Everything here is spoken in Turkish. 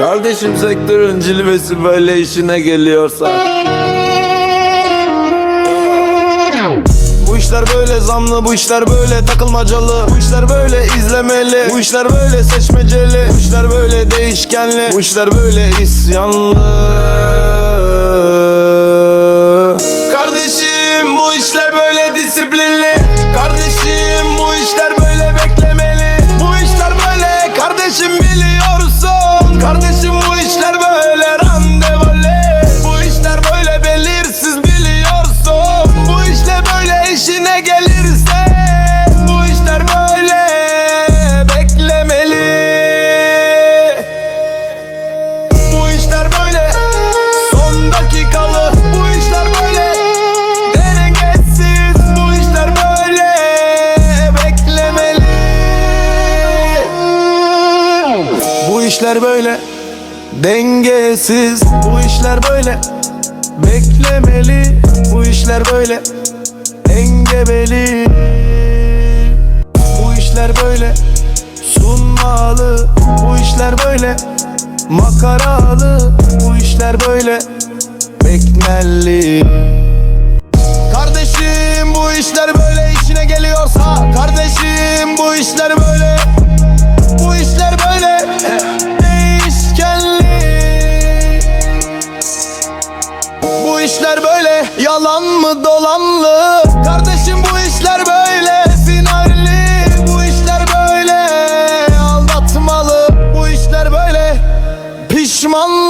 Kardeşim sektörün cilvesi böyle işine geliyorsa. Bu işler böyle zamlı, bu işler böyle takılmacalı. Bu işler böyle izlemeli, bu işler böyle seçmeceli. Bu işler böyle değişkenli, bu işler böyle isyanlı. Kardeşim bu işler böyle disiplinli gelirse Bu işler böyle. Beklemeli. Bu işler böyle. Son dakikalı Bu işler böyle. Dengesiz Bu işler böyle. Beklemeli. Bu işler böyle. Dengesiz Bu işler böyle. Beklemeli. Bu işler böyle belli Bu işler böyle sunmalı Bu işler böyle makaralı Bu işler böyle bekmelli Kardeşim bu işler böyle işine geliyorsa Kardeşim bu işler böyle Bu işler böyle değişkenli. Bu işler böyle yalan mı dolanlı Kardeşim Düşmanlar